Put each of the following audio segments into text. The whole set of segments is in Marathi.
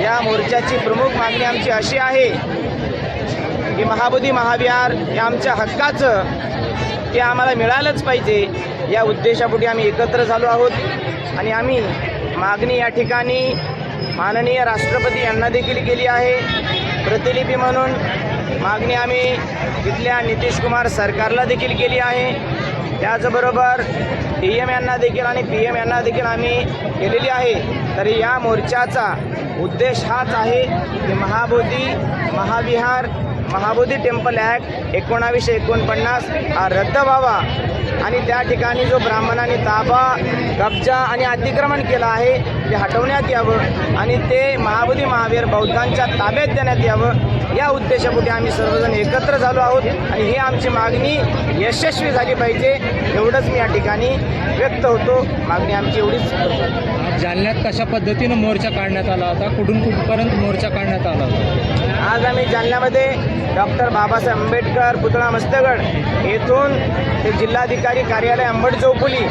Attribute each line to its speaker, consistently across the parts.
Speaker 1: या मोर्चाची प्रमुख मागणी आमची अशी आहे की महाबोधी महाविहार हे आमच्या हक्काचं ते आम्हाला मिळालंच पाहिजे या उद्देशापोटी आम्ही एकत्र झालो आहोत. आणि आम्ही मागणी या ठिकाणी माननीय राष्ट्रपती यांना देखील केली आहे. प्रतिलिपी म्हणून मागणी आम्ही तिथल्या नितीश कुमार सरकारला देखील केली आहे. त्याचबरोबर डी एम यांना देखील आणि पी एम यांना देखील आम्ही केलेली आहे. तरी या मोर्चाचा उद्देश हाच आहे की महाबोधी महाविहार महाबोधी टेम्पल ॲक्ट एकोणावीसशे एकोणपन्नास हा रद्द व्हावा. आणि त्या ठिकाणी जो ब्राह्मणांनी ताबा कब्जा आणि अतिक्रमण केलं आहे ते हटवण्यात यावं आणि ते महाबोधी महावीर बौद्धांच्या ताब्यात देण्यात यावं. या उद्देशापोटी आम्ही सर्वजण एकत्र झालो आहोत आणि ही आमची मागणी यशस्वी झाली पाहिजे एवढंच मी या ठिकाणी व्यक्त होतो. मागणी आमची एवढीच
Speaker 2: जालन्यात कशा पद्धतीनं मोर्चा काढण्यात आला होता? कुठून कुठपर्यंत मोर्चा काढण्यात आला होता?
Speaker 1: आज आम्ही जालन्यामध्ये डॉक्टर बाबासाहेब आंबेडकर पुतळा मस्तगड येथून ते जिल्हाधिकारी कार्यालय अंबड चौफुली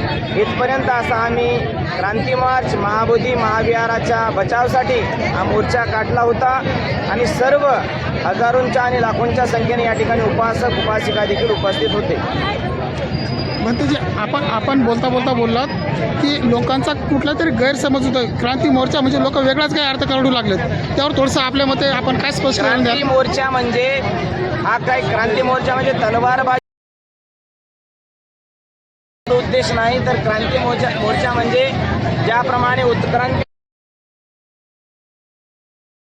Speaker 1: इथपर्यंत असा आम्ही क्रांती मार्च महाबोधी महाविहाराच्या बचावासाठी हा मोर्चा काढला होता. आणि सर्व हजारोंच्या आणि लाखोंच्या संख्येने या ठिकाणी उपासक उपासिका देखील उपस्थित होते.
Speaker 3: म्हणते जे आपण आपण बोलता बोलता बोललात की लोकांचा कुठला तरी गैरसमज होतो क्रांती मोर्चा म्हणजे लोक वेगळाच काही अर्थ काढू लागलेत. त्यावर थोडंसं आपल्या मते आपण काय स्पष्ट करून
Speaker 1: क्रांती मोर्चा म्हणजे हा काय क्रांती मोर्चा म्हणजे तलवारबाजी उद्देश नाही तर क्रांती मोर्चा मोर्चा म्हणजे ज्याप्रमाणे उत्क्रांती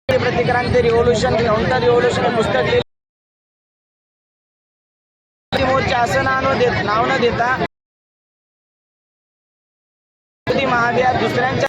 Speaker 1: प्रतिक्रांती रिव्होल्युशन काउंटर रिव्होल्युशन पुस्तक शासनानं देत नाव न देता महाविहार दुसऱ्यांच्या